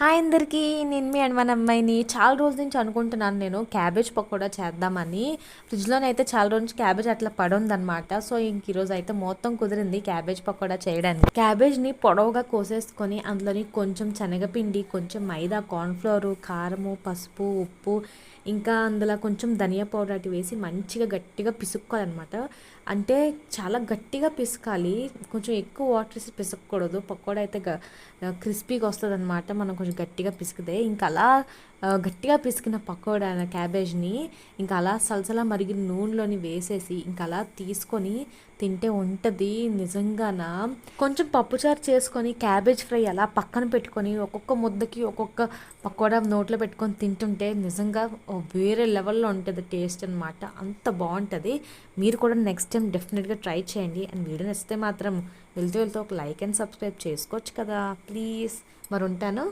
Hi అందరికీ నేను me and మన అమ్మాయిని. చాలా రోజుల నుంచి అనుకుంటున్నాను నేను క్యాబేజ్ పకోడా చేద్దామని. ఫ్రిడ్జ్లోనైతే చాలా రోజు నుంచి క్యాబేజ్ అట్లా పడుందనమాట సో ఇంక ఈరోజు అయితే మొత్తం కుదిరింది క్యాబేజ్ పకోడా చేయడానికి. క్యాబేజ్ని పొడవుగా కోసేసుకొని అందులోని కొంచెం శనగపిండి కొంచెం మైదా కార్న్ఫ్లవరు కారము పసుపు ఉప్పు ఇంకా అందులో కొంచెం ధనియా పౌడర్ అటు వేసి మంచిగా గట్టిగా పిసుక్కోవాలన్నమాట. అంటే చాలా గట్టిగా పిసకాలి. కొంచెం ఎక్కువ వాటర్ వేసి పిసకూడదు పకోడా అయితే క్రిస్పీగా వస్తుంది అనమాట మనం కొంచెం గట్టిగా పిసికితే ఇంకా అలా గట్టిగా పిసికిన పకోడా క్యాబేజ్ని ఇంకా అలా సలసల మరిగిన నూనెలోని వేసేసి ఇంకా అలా తీసుకొని తింటే ఉంటుంది నిజంగాన? కొంచెం పప్పుచారు చేసుకొని క్యాబేజ్ ఫ్రై అలా పక్కన పెట్టుకొని ఒక్కొక్క ముద్దకి ఒక్కొక్క పకోడా నోట్లో పెట్టుకొని తింటుంటే నిజంగా వేరే లెవెల్లో ఉంటుంది టేస్ట్ అనమాట అంత బాగుంటుంది. మీరు కూడా నెక్స్ట్ టైం డెఫినెట్గా ట్రై చేయండి. అండ్ వీడియో నచ్చితే మాత్రం వెళ్తూ వెళ్తూ ఒక లైక్ అండ్ సబ్స్క్రైబ్ చేసుకోవచ్చు కదా. ప్లీజ్. మరి ఉంటాను.